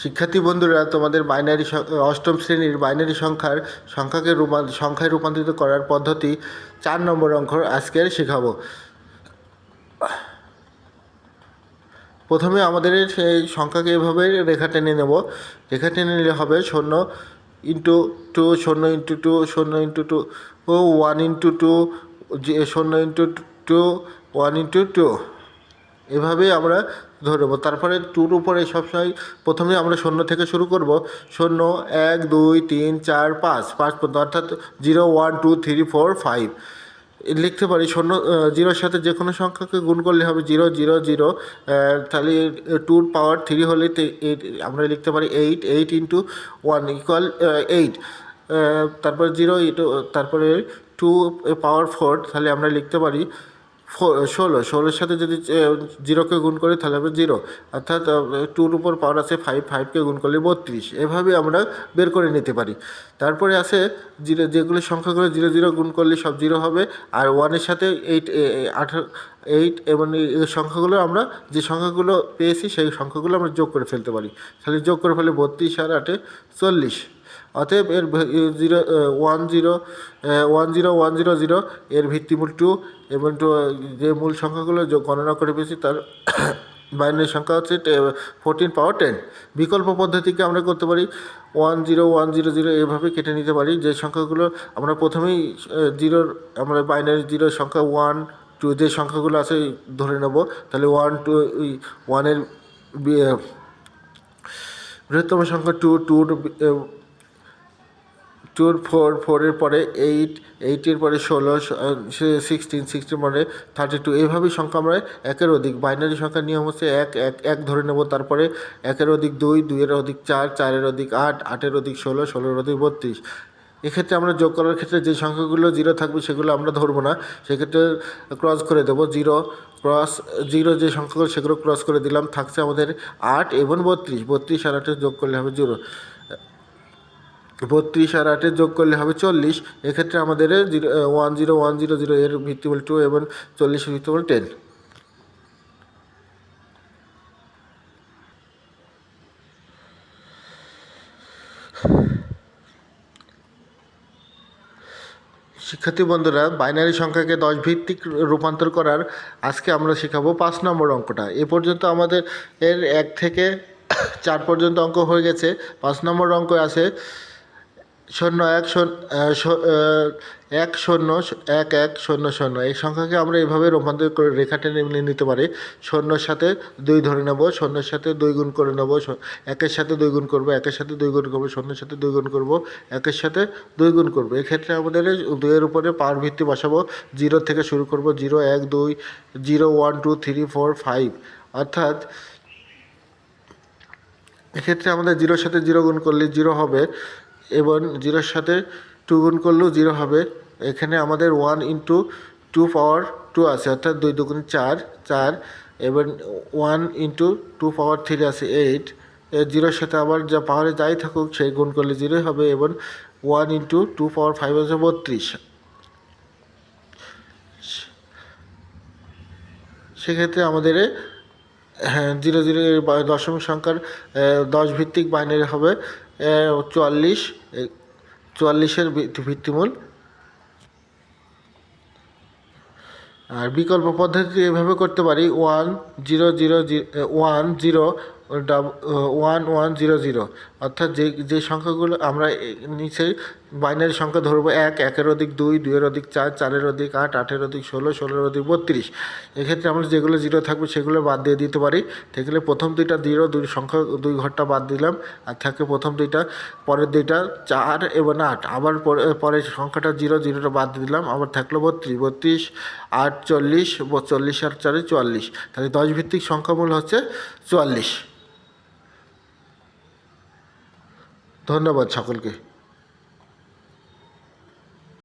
শিক্ষার্থী বন্ধুরা, তোমাদের বাইনারি অষ্টম শ্রেণির বাইনারি সংখ্যার সংখ্যাকে রূপা সংখ্যায় রূপান্তরিত করার পদ্ধতি চার নম্বর অঙ্ক আজকের শেখাবো। প্রথমে আমাদের সেই সংখ্যাকে এভাবে রেখা টেনে নেব। রেখা টেনে নিলে হবে শূন্য ইন্টু টু, শূন্য ইন্টু টু, শূন্য ইন্টু টু ও ওয়ান ইন্টু টু শূন্য into two, one into two. এভাবেই আমরা ধরে নেব। তারপরে টুর উপরে সবসময় প্রথমে আমরা শূন্য থেকে শুরু করব। শূন্য এক, দুই, তিন, চার, পাঁচ পাঁচ অর্থাৎ zero one two three four five লিখতে পারি শূন্য জিরোর সাথে যে কোনো সংখ্যাকে গুণ করলে হবে জিরো জিরো জিরো তাহলে টুর পাওয়ার থ্রি হলে আমরা লিখতে পারি eight eight into one equal eight তারপরে জিরো তারপরে টু পাওয়ার ফোর তাহলে আমরা লিখতে পারি ষোলো, ষোলোর সাথে যদি জিরোকে গুণ করি, তাহলে হবে জিরো। অর্থাৎ টুর উপর পাওয়ার আছে ফাইভ ফাইভকে গুণ করলে বত্রিশ। এভাবে আমরা বের করে নিতে পারি। তারপরে আছে জিরো, যেগুলো সংখ্যাগুলো জিরো জিরো গুণ করলে সব জিরো হবে। আর ওয়ানের সাথে এইট আঠারো এইট এবং এই সংখ্যাগুলো আমরা যে সংখ্যাগুলো পেয়েছি, সেই সংখ্যাগুলো আমরা যোগ করে ফেলতে পারি। তাহলে যোগ করে ফেলে বত্রিশ আর আটে চল্লিশ। অতএব এর zero one zero one zero one zero zero এর ভিত্তিমূল টু এবং টু যে মূল সংখ্যাগুলো যোগ গণনা করে পেয়েছি তার বাইনারি সংখ্যা হচ্ছে ফোরটিন পাওয়ার টেন বিকল্প পদ্ধতিকে আমরা করতে পারি one zero one zero zero এভাবে কেটে নিতে পারি যে সংখ্যাগুলো আমরা প্রথমেই জিরোর, আমরা বাইনারি জিরোর সংখ্যা ওয়ান টু যে সংখ্যাগুলো আছে ধরে নেব। তাহলে ওয়ান টু ওয়ানের বৃহত্তম সংখ্যা টু টুর টুর ফোর ফোরের পরে এইট এইটের পরে ষোলো সিক্সটিন সিক্সটির পরে থার্টি টু এইভাবেই সংখ্যা আমরা একের অধিক বাইনারি সংখ্যার নিয়ম হচ্ছে এক এক এক ধরে নেব, তারপরে একের অধিক দুই, দুইয়ের অধিক চার, চারের অধিক আট, আটের অধিক ষোলো, ষোলোর অধিক বত্রিশ। এক্ষেত্রে আমরা যোগ করার ক্ষেত্রে যে সংখ্যাগুলো জিরো থাকবে সেগুলো আমরা ধরবো না, সেক্ষেত্রে ক্রস করে দেবো জিরো ক্রস জিরো যে সংখ্যাগুলো সেগুলো ক্রস করে দিলাম, থাকছে আমাদের আট এবং বত্রিশ বত্রিশ আর আটে যোগ করলে হবে জিরো বত্রিশ আর আটে যোগ করলে হবে চল্লিশ। এক্ষেত্রে আমাদের zero one zero one zero zero এর ভিত্তিমূল টু এবং চল্লিশের ভিত্তিমূল টেন শিক্ষার্থী বন্ধুরা বাইনারি সংখ্যাকে দশ ভিত্তিক রূপান্তর করার আজকে আমরা শেখাবো পাঁচ নম্বর অঙ্কটা। এ পর্যন্ত আমাদের এর এক থেকে চার পর্যন্ত অঙ্ক হয়ে গেছে। পাঁচ নম্বর অঙ্ক আছে শূন্য এক এক শূন্য, এক এক শূন্য শূন্য। এই সংখ্যাকে আমরা এইভাবে রূপান্তর করে রেখা টেনে নিতে পারি। শূন্যর সাথে দুই ধরে নেব, শূন্যের সাথে দুই গুণ করে নেব একের সাথে দুই গুণ করব, একের সাথে দুই গুণ করব, শূন্যের সাথে দুই গুণ করব, একের সাথে দুই গুণ করব। এক্ষেত্রে আমাদের দুইয়ের উপরে পাওয়ার ভিত্তি বসাবো। জিরো থেকে শুরু করব, জিরো, এক, দুই, zero, one, two, three, four, five. অর্থাৎ এক্ষেত্রে আমাদের জিরোর সাথে জিরো গুণ করলে জিরো হবে। এবং জিরোর সাথে টু গুণ করলেও জিরো হবে। এখানে আমাদের one into two power two আছে, অর্থাৎ দুই দুগুণ চার চার, এবং one into two power three আছে এইট জিরোর সাথে আবার যা পাওয়ারে যাই থাকুক, সেই গুণ করলে জিরোই হবে এবং one into two power five আছে বত্রিশ। সেক্ষেত্রে আমাদের হ্যাঁ জিরো জিরো দশমিক সংখ্যার দশ ভিত্তিক বাইনারি হবে। চুয়াল্লিশ চুয়াল্লিশের ভিত্তিমূল। আর বিকল্প পদ্ধতি এভাবে করতে পারি one zero zero one zero one one zero zero অর্থাৎ যে যে সংখ্যাগুলো আমরা নিচে বাইনারি সংখ্যা ধরবো এক, একের অধিক দুই, দুইয়ের অধিক চার, চারের অধিক আট, আটের অধিক ষোলো, ষোলোর অধিক বত্রিশ। এক্ষেত্রে আমরা যেগুলো জিরো থাকবে সেগুলো বাদ দিয়ে দিতে পারি। সেগুলো প্রথম দুইটা জিরো, দুই সংখ্যা, দুই ঘরটা বাদ দিলাম। আর থাকে প্রথম দুইটা, পরের দুইটা চার এবং আট। আবার পরে পরের সংখ্যাটা জিরো, জিরোটা বাদ দিলাম। আবার থাকল বত্রিশ বত্রিশ, আট, চল্লিশ চল্লিশ আর চারে চুয়াল্লিশ। তাহলে দশ ভিত্তিক সংখ্যামূল হচ্ছে চুয়াল্লিশ। ধন্যবাদ সকলকে।